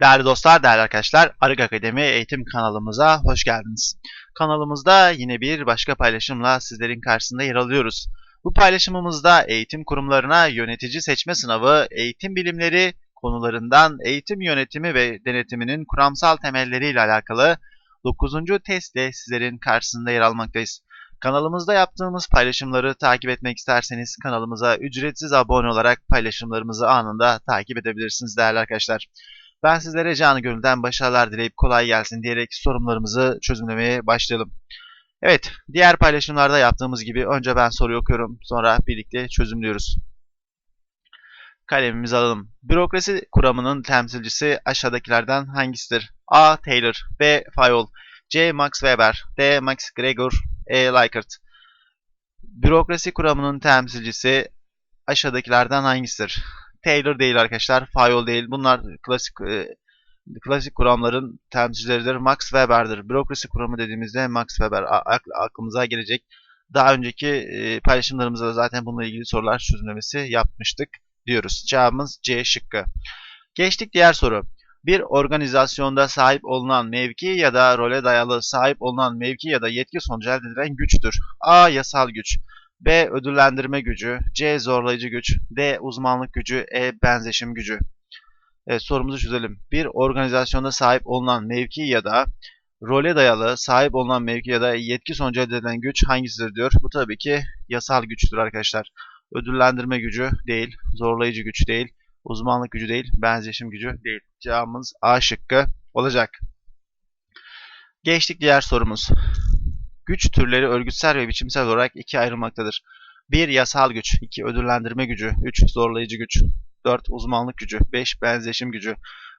Değerli dostlar, değerli arkadaşlar, Arık Akademi eğitim kanalımıza hoş geldiniz. Kanalımızda yine bir başka paylaşımla sizlerin karşısında yer alıyoruz. Bu paylaşımımızda eğitim kurumlarına yönetici seçme sınavı, eğitim bilimleri konularından eğitim yönetimi ve denetiminin kuramsal temelleriyle alakalı 9. testle sizlerin karşısında yer almaktayız. Kanalımızda yaptığımız paylaşımları takip etmek isterseniz kanalımıza ücretsiz abone olarak paylaşımlarımızı anında takip edebilirsiniz değerli arkadaşlar. Ben sizlere canı gönülden başarılar dileyip kolay gelsin diyerek sorunlarımızı çözümlemeye başlayalım. Evet, diğer paylaşımlarda yaptığımız gibi önce ben soruyu okuyorum, sonra birlikte çözümlüyoruz. Kalemimizi alalım. Bürokrasi kuramının temsilcisi aşağıdakilerden hangisidir? A. Taylor B. Fayol C. Max Weber D. Max Gregor E. Likert Bürokrasi kuramının temsilcisi aşağıdakilerden hangisidir? Taylor değil arkadaşlar, Fayol değil. Bunlar klasik e, klasik kuramların temsilcileridir. Max Weber'dir. Bürokrasi kuramı dediğimizde Max Weber aklımıza gelecek. Daha önceki e, paylaşımlarımızda da zaten bununla ilgili sorular çözümlemesi yapmıştık diyoruz. Cevabımız C şıkkı. Geçtik diğer soru. Bir organizasyonda sahip olunan mevki ya da role dayalı sahip olunan mevki ya da yetki sonucu elde edilen güçtür. A. Yasal güç. B. Ödüllendirme gücü. C. Zorlayıcı güç. D. Uzmanlık gücü. E. Benzeşim gücü. Evet, sorumuzu çözelim. Bir organizasyonda sahip olunan mevki ya da role dayalı sahip olunan mevki ya da yetki sonucu elde edilen güç hangisidir diyor. Bu tabii ki yasal güçtür arkadaşlar. Ödüllendirme gücü değil, zorlayıcı güç değil, uzmanlık gücü değil, benzeşim gücü değil. Cevabımız A şıkkı olacak. Geçtik diğer sorumuz. Güç türleri örgütsel ve biçimsel olarak ikiye ayrılmaktadır. 1. Yasal güç 2. Ödüllendirme gücü 3. Zorlayıcı güç 4. Uzmanlık gücü 5. Benzeşim gücü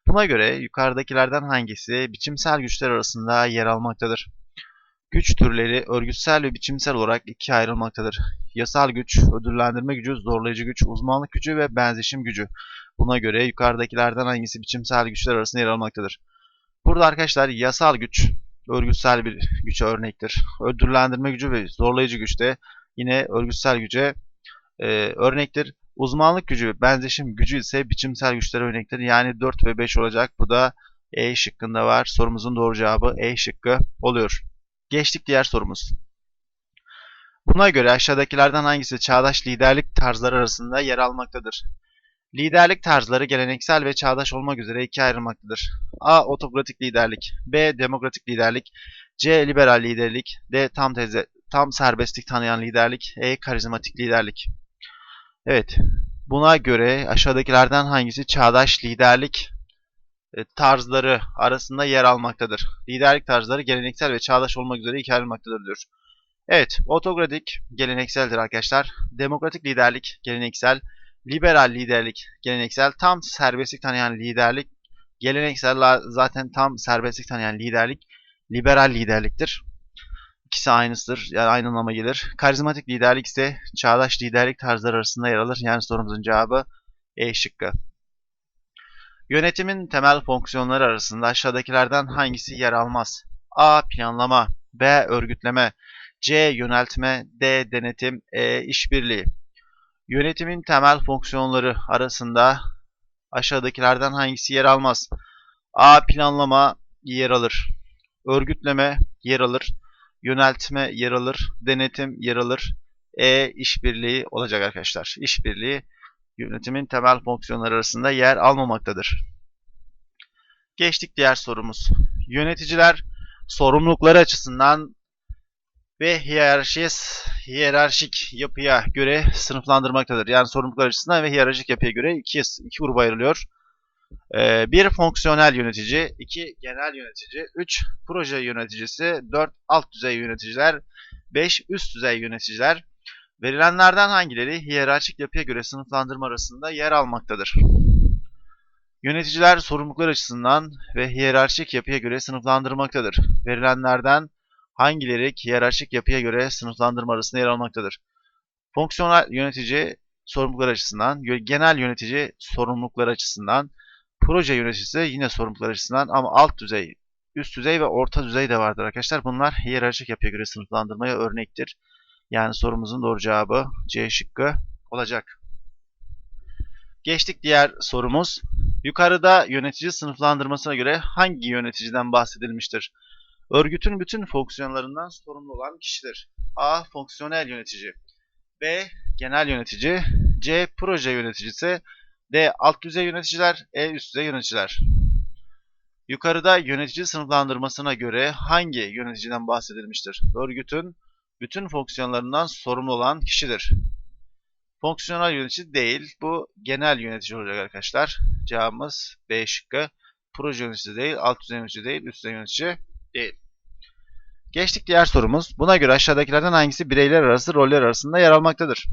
Buna göre yukarıdakilerden hangisi biçimsel güçler arasında yer almaktadır? Güç türleri örgütsel ve biçimsel olarak ikiye ayrılmaktadır. Yasal güç, ödüllendirme gücü, zorlayıcı güç, uzmanlık gücü ve benzeşim gücü. Buna göre yukarıdakilerden hangisi biçimsel güçler arasında yer almaktadır? Burada arkadaşlar yasal güç örgütsel bir güç örnektir. Ödüllendirme gücü ve zorlayıcı güç de yine örgütsel güce e, örnektir. Uzmanlık gücü, benzeşim gücü ise biçimsel güçlere örnektir. Yani 4 ve 5 olacak. Bu da E şıkkında var. Sorumuzun doğru cevabı E şıkkı oluyor. Geçtik diğer sorumuz. Buna göre aşağıdakilerden hangisi çağdaş liderlik tarzları arasında yer almaktadır? Liderlik tarzları geleneksel ve çağdaş olmak üzere ikiye ayrılmaktadır. A. Otokratik liderlik B. Demokratik liderlik C. Liberal liderlik D. Tam, teze, tam serbestlik tanıyan liderlik E. Karizmatik liderlik Evet, buna göre aşağıdakilerden hangisi çağdaş liderlik e, tarzları arasında yer almaktadır? Liderlik tarzları geleneksel ve çağdaş olmak üzere ikiye ayrılmaktadır diyor. Evet, otokratik gelenekseldir arkadaşlar. Demokratik liderlik geleneksel, liberal liderlik geleneksel, tam serbestlik tanıyan liderlik geleneksel zaten tam serbestlik tanıyan liderlik liberal liderliktir. İkisi aynısıdır. Yani aynı anlama gelir. Karizmatik liderlik ise çağdaş liderlik tarzları arasında yer alır. Yani sorumuzun cevabı E şıkkı. Yönetimin temel fonksiyonları arasında aşağıdakilerden hangisi yer almaz? A. Planlama B. Örgütleme C. Yöneltme D. Denetim E. İşbirliği Yönetimin temel fonksiyonları arasında aşağıdakilerden hangisi yer almaz? A. Planlama yer alır. Örgütleme yer alır. Yöneltme yer alır. Denetim yer alır. E. işbirliği olacak arkadaşlar. İşbirliği yönetimin temel fonksiyonları arasında yer almamaktadır. Geçtik diğer sorumuz. Yöneticiler sorumlulukları açısından ve hiyerarşis, hiyerarşik yapıya göre sınıflandırmaktadır. Yani sorumluluklar açısından ve hiyerarşik yapıya göre iki, iki gruba ayrılıyor. Ee, bir fonksiyonel yönetici, iki genel yönetici, üç proje yöneticisi, dört alt düzey yöneticiler, beş üst düzey yöneticiler. Verilenlerden hangileri hiyerarşik yapıya göre sınıflandırma arasında yer almaktadır? Yöneticiler sorumluluklar açısından ve hiyerarşik yapıya göre sınıflandırmaktadır. Verilenlerden hangileri hiyerarşik yapıya göre sınıflandırma arasında yer almaktadır? Fonksiyonel yönetici sorumluluklar açısından, genel yönetici sorumluluklar açısından, proje yöneticisi yine sorumluluklar açısından ama alt düzey, üst düzey ve orta düzey de vardır arkadaşlar. Bunlar hiyerarşik yapıya göre sınıflandırmaya örnektir. Yani sorumuzun doğru cevabı C şıkkı olacak. Geçtik diğer sorumuz. Yukarıda yönetici sınıflandırmasına göre hangi yöneticiden bahsedilmiştir? Örgütün bütün fonksiyonlarından sorumlu olan kişidir. A. Fonksiyonel yönetici B. Genel yönetici C. Proje yöneticisi D. Alt düzey yöneticiler E. Üst düzey yöneticiler Yukarıda yönetici sınıflandırmasına göre hangi yöneticiden bahsedilmiştir? Örgütün bütün fonksiyonlarından sorumlu olan kişidir. Fonksiyonel yönetici değil, bu genel yönetici olacak arkadaşlar. Cevabımız B şıkkı. Proje yöneticisi değil, alt düzey yönetici değil, üst düzey yönetici değil. Geçtik diğer sorumuz. Buna göre aşağıdakilerden hangisi bireyler arası roller arasında yer almaktadır?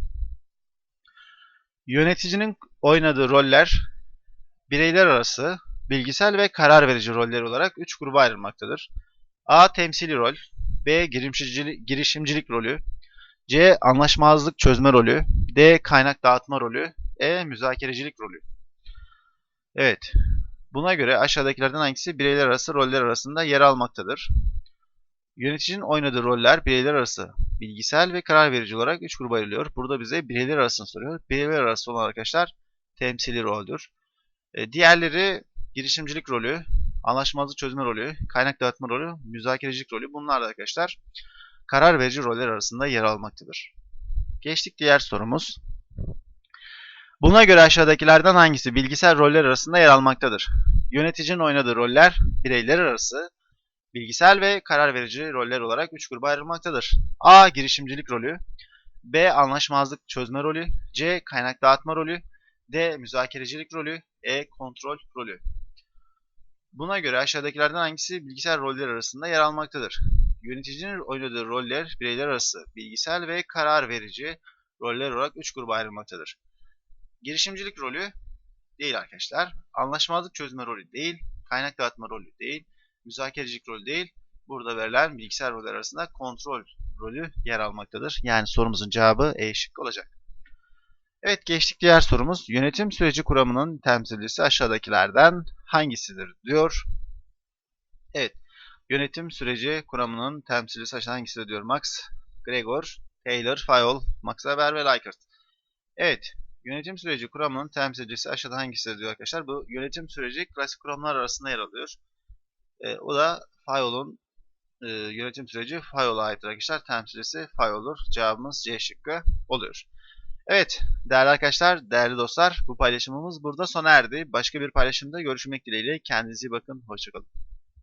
Yöneticinin oynadığı roller bireyler arası, bilgisel ve karar verici roller olarak 3 gruba ayrılmaktadır. A. Temsili rol B. Girişimcilik, rolü C. Anlaşmazlık çözme rolü D. Kaynak dağıtma rolü E. Müzakerecilik rolü Evet. Buna göre aşağıdakilerden hangisi bireyler arası roller arasında yer almaktadır? Yöneticinin oynadığı roller bireyler arası bilgisel ve karar verici olarak 3 gruba ayrılıyor. Burada bize bireyler arasını soruyor. Bireyler arası olan arkadaşlar temsili roldür. E, diğerleri girişimcilik rolü, anlaşmazlık çözme rolü, kaynak dağıtma rolü, müzakerecilik rolü. Bunlar da arkadaşlar karar verici roller arasında yer almaktadır. Geçtik diğer sorumuz. Buna göre aşağıdakilerden hangisi bilgisel roller arasında yer almaktadır? Yöneticinin oynadığı roller bireyler arası, bilgisel ve karar verici roller olarak 3 gruba ayrılmaktadır. A. Girişimcilik rolü B. Anlaşmazlık çözme rolü C. Kaynak dağıtma rolü D. Müzakerecilik rolü E. Kontrol rolü Buna göre aşağıdakilerden hangisi bilgisel roller arasında yer almaktadır? Yöneticinin oynadığı roller bireyler arası, bilgisel ve karar verici roller olarak 3 gruba ayrılmaktadır. Girişimcilik rolü değil arkadaşlar. Anlaşmazlık çözme rolü değil. Kaynak dağıtma rolü değil. Müzakerecilik rolü değil. Burada verilen bilgisayar roller arasında kontrol rolü yer almaktadır. Yani sorumuzun cevabı E şıkkı olacak. Evet geçtik diğer sorumuz. Yönetim süreci kuramının temsilcisi aşağıdakilerden hangisidir diyor. Evet. Yönetim süreci kuramının temsilcisi aşağıda hangisidir diyor. Max, Gregor, Taylor, Fayol, Max Weber ve Likert. Evet. Yönetim süreci kuramının temsilcisi aşağıda hangisidir diyor arkadaşlar. Bu yönetim süreci klasik kuramlar arasında yer alıyor. E, o da Fayol'un e, yönetim süreci Fayol'a ait arkadaşlar. Temsilcisi Fayol'dur. Cevabımız C şıkkı oluyor. Evet değerli arkadaşlar, değerli dostlar bu paylaşımımız burada sona erdi. Başka bir paylaşımda görüşmek dileğiyle. Kendinize iyi bakın. Hoşçakalın.